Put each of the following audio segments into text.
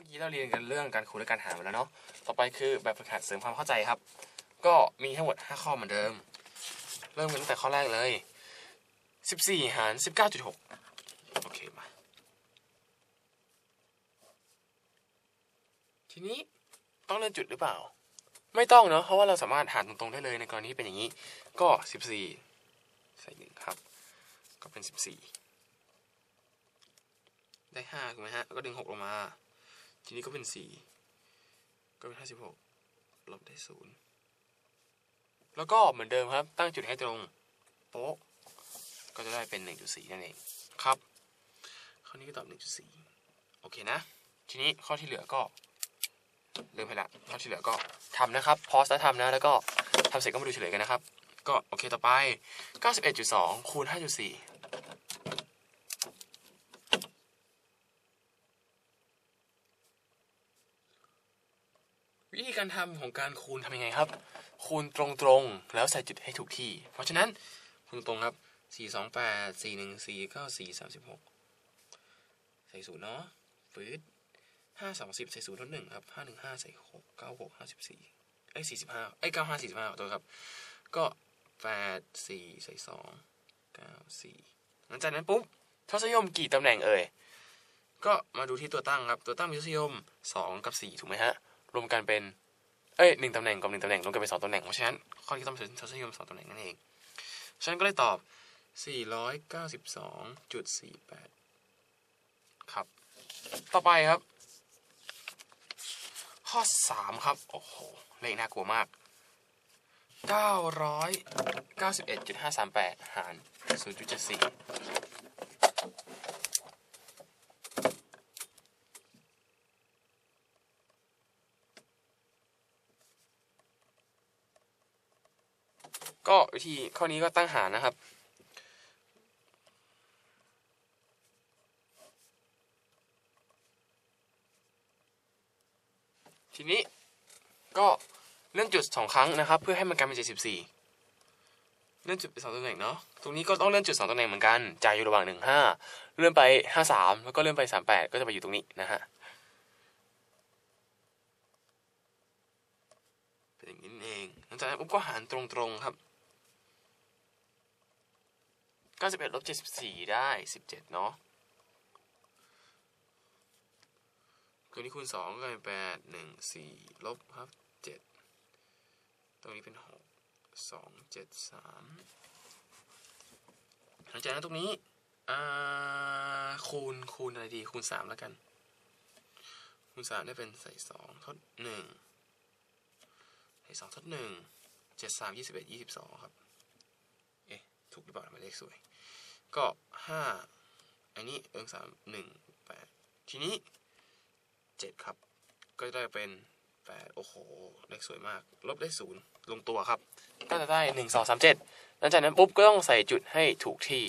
มื่อกี้เราเรียนกันเรื่องการคูณและการหารมาแล้วเนาะ ต่อไปคือแบบฝึกหัดเสริมความเข้าใจครับ ก็มีทั้งหมด 5 ข้อเหมือนเดิม เริ่มกันตั้งแต่ข้อแรกเลย 14 หาร 19.6 โอเคมา ทีนี้ต้องเลื่อนจุดหรือเปล่า ไม่ต้องเนาะ เพราะว่าเราสามารถหารตรงๆได้เลยในกรณีที่เป็นอย่างนี้ ก็ 14 ใส่หนึ่งครับ ก็เป็น 14 ได้ห้าถูกไหมฮะ แล้วก็ดึงหกลงมา ทีนี้ก็เป็นสี่ก็เป็นห้าสิบหกลบได้ศูนย์แล้วก็เหมือนเดิมครับ ตั้งจุดให้ตรงโป๊ะก็จะได้เป็นหนึ่งจุดสี่นั่นเองครับ ข้อนี้ก็ตอบหนึ่งจุดสี่โอเคนะ ทีนี้ข้อที่เหลือก็เริ่มไปละข้อที่เหลือก็ทำนะครับพอสแล้วทำนะ แล้วก็ทำเสร็จก็มาดูเฉลยกันนะครับ ก็โอเคต่อไป 91.2 คูณ 5.4 วิธีการทำของการคูณทำยังไงครับ คูณตรงๆ แล้วใส่จุดให้ถูกที่ เพราะฉะนั้นคูณตรงครับสี่สองแปดสี่หนึ่งสี่เก้าสี่สามสิบหกใส่ศูนย์เนาะฟืดห้าสองสิบใส่ศูนย์ลดหนึ่งครับห้าหนึ่งห้าใส่หกเก้าหกห้าสิบสี่ไอ้สี่สิบห้าไอ้เก้าห้าสี่สิบห้าตัวครับ ก็แปดสี่ใส่สองเก้าสี่หลังจากนั้นปุ๊บทศยมกี่ตำแหน่งเอ่ยก็มาดูที่ตัวตั้งครับ ตัวตั้งมีทศยมสองกับสี่ถูกไหมฮะ รวมกันเป็น เอ้ยหนึ่งตำแหน่งกับหนึ่งตำแหน่งรวมกันเป็นสองตำแหน่ง เพราะฉะนั้นข้อนี้ต้องเป็นทศนิยมสองตำแหน่งนั่นเองฉะนั้นก็เลยตอบ 492.48 ครับ ต่อไปครับ ข้อ 3 ครับ โอ้โห เลขน่ากลัวมาก 991.538 หาร 0.74 ก็วิธีข้อนี้ก็ตั้งหารนะครับ ทีนี้ก็เลื่อนจุดสองครั้งนะครับ เพื่อให้มันกลายเป็นเจ็ดสิบสี่เลื่อนจุดไปสองตำแหน่งเนาะตรงนี้ก็ต้องเลื่อนจุดสองตำแหน่งเหมือนกันจ่ายอยู่ระหว่างหนึ่งห้าเลื่อนไปห้าสามแล้วก็เลื่อนไปสามแปดก็จะไปอยู่ตรงนี้นะฮะเป็นอย่างนี้เองหลังจากนั้นปุ๊บก็หารตรงๆครับ เก้าสิบเอ็ดลบเจ็ดสิบสี่ได้สิบเจ็ดเนาะตรงนี้คูณสองก็เป็นแปดหนึ่งสี่ลบครับเจ็ดตรงนี้เป็นหกสองเจ็ดสามหลังจากนั้นตรงนี้คูณคูณอะไรดีคูณสามแล้วกัน คูณสามได้เป็นใส่สองทดหนึ่งใส่สองทดหนึ่งเจ็ดสามยี่สิบเอ็ดยี่สิบสองครับ ถูกหรือเปล่าทำไมเลขสวย ก็ห้าอันนี้เอิงสามหนึ่งแปดทีนี้เจ็ดครับ ก็จะได้เป็นแปดโอ้โห เลขสวยมาก ลบได้ศูนย์ลงตัวครับก็จะได้หนึ่งสองสามเจ็ดหลังจากนั้นปุ๊บก็ต้องใส่จุดให้ถูกที่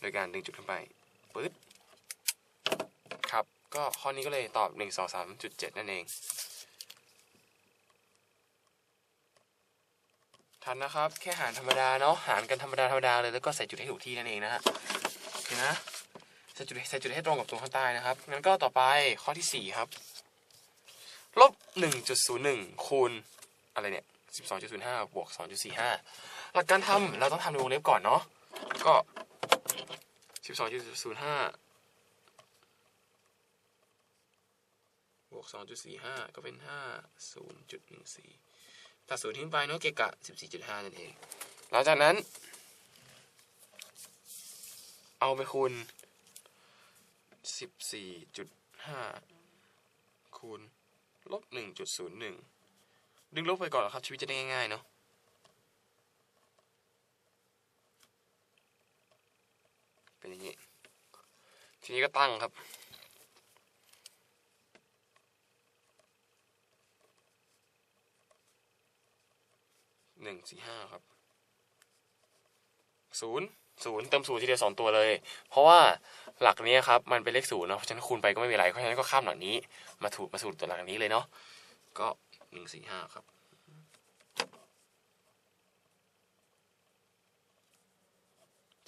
โดยการดึงจุดขึ้นไปปึ๊ดครับ ก็ข้อนี้ก็เลยตอบหนึ่งสองสามจุดเจ็ดนั่นเองันนะครับ แค่หารธรรมดาเนาะหารกันธรรมดาธรรมดาเลยแล้วก็ใส่จุดให้ถูกที่นั่นเองนะฮะโอเคนะใส่จุดใส่จุดให้ตรงกับตรงข้างใต้นะครับงั้นก็ต่อไปข้อที่สี่ครับลบหนึ่งจุดศูนย์หนึ่งคูณอะไรเนี่ยสิบสองจุดศูนย์ห้าบวกสองจุดสี่ห้าหลักการทำเราต้องทำในวงเล็บก่อนเนาะก็สิบสองจุดศูนย์ห้าบวกสองจุดสี่ห้าก็เป็นห้าศูนย์จุดหนึ่งสี่ ตัดศูนย์ทิ้งไปเนาะเกะกะ 14.5 นั่นเอง หลังจากนั้น เอาไปคูณ 14.5 คูณลบ 1.01 ดึงลบไปก่อนครับ ชีวิตจะได้ง่ายๆเนาะเป็นอย่างนี้ ทีนี้ก็ตั้งครับ หนึ่ง สี่ห้าครับศูนย์ศูนย์เติมศูนย์ทีเดียวสองตัวเลย เพราะว่าหลักนี้ครับ มันเป็นเลขศูนย์เนาะเพราะฉะนั้นคูณไปก็ไม่มีไร เพราะฉะนั้นก็ข้ามหลักนี้ มาถูกมาสู่ตัวหลักนี้เลยเนาะก็หนึ่งสี่ห้าครับ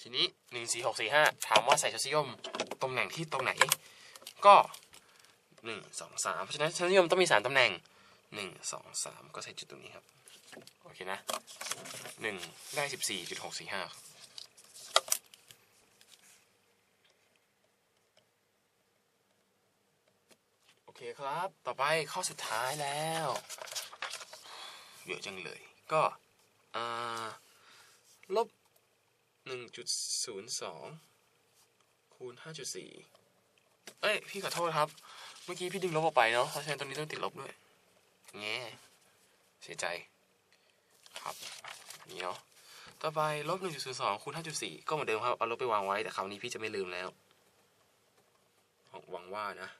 ทีนี้หนึ่งสี่หกสี่ห้าถามว่าใส่ทศนิยมตำแหน่งที่ตรงไหน ก็หนึ่งสองสามเพราะฉะนั้นชนิยมต้องมีสามตำแหน่งหนึ่งสองสามก็ใส่จุดตรงนี้ครับ โอเคนะหนึ่งได้สิบสี่จุดหกสี่ห้าโอเคครับ ต่อไปข้อสุดท้ายแล้วเยอะจังเลย ก็ลบหนึ่งจุดศูนย์สองคูณห้าจุดสี่เอ้ย พี่ขอโทษครับ เมื่อกี้พี่ดึงลบออกไปเนาะเพราะฉะนั้นตรงนี้ต้องติดลบด้วยแง่เสียใจ ครับนี่เนาะต่อไปลบหนึ่งจุดศูนย์สองคูณห้าจุดสี่ก็เหมือนเดิมครับเอาลบไปวางไว้แต่คราวนี้พี่จะไม่ลืมแล้วหวังว่านะ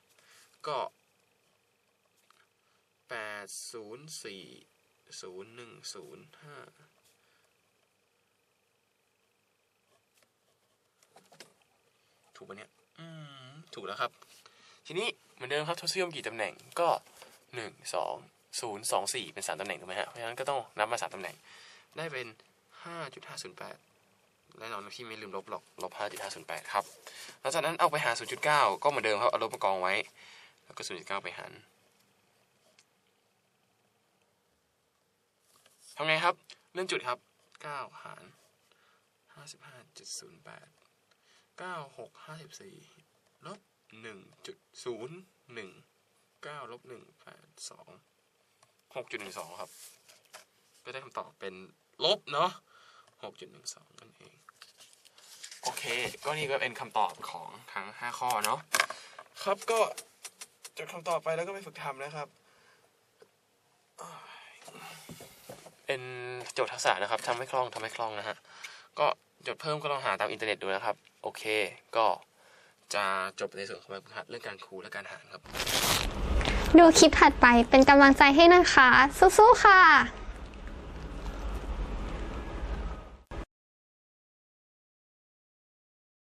ก็แปดศูนย์สี่ศูนย์หนึ่งศูนย์ห้าถูกปะเนี่ยอืมถูกแล้วครับ ทีนี้เหมือนเดิมครับทศนิยมกี่ตำแหน่งก็หนึ่งสอง ศูนย์สองสี่เป็นสามตำแหน่งถูกไหมฮะ เพราะฉะนั้นก็ต้องนับมาสามตำแหน่ง ได้เป็นห้าจุดห้าศูนย์แปดแน่นอนพี่ไม่ลืมลบหรอกลบห้าจุดห้าศูนย์แปดครับหลังจากนั้นเอาไปหารศูนย์จุดเก้าก็เหมือนเดิมครับเอาลบมากองไว้ แล้วก็ศูนย์จุดเก้าไปหารทำไงครับ เลื่อนจุดครับเก้าหารห้าสิบห้าจุดศูนย์แปดเก้าหกห้าสิบสี่ลบหนึ่งจุดศูนย์หนึ่งเก้าลบหนึ่งแปดสอง หกจุดหนึ่งสองครับ ก็ได้คำตอบเป็นลบเนาะหกจุดหนึ่งสองนั่นเอง โอเค ก็นี่ก็เป็นคำตอบของทั้งห้าข้อเนาะ ครับก็จดคำตอบไปแล้วก็ไปฝึกทำนะครับ เป็นโจทย์ทักษะนะครับทำให้คล่องทำให้คล่องนะฮะ ก็จดเพิ่มก็ลองหาตามอินเทอร์เน็ตดูนะครับ โอเค ก็จะจบในส่วนของแบบฝึกหัดเรื่องการคูณและการหารครับ ดูคลิปถัดไปเป็นกำลังใจให้นะคะ สู้ๆค่ะ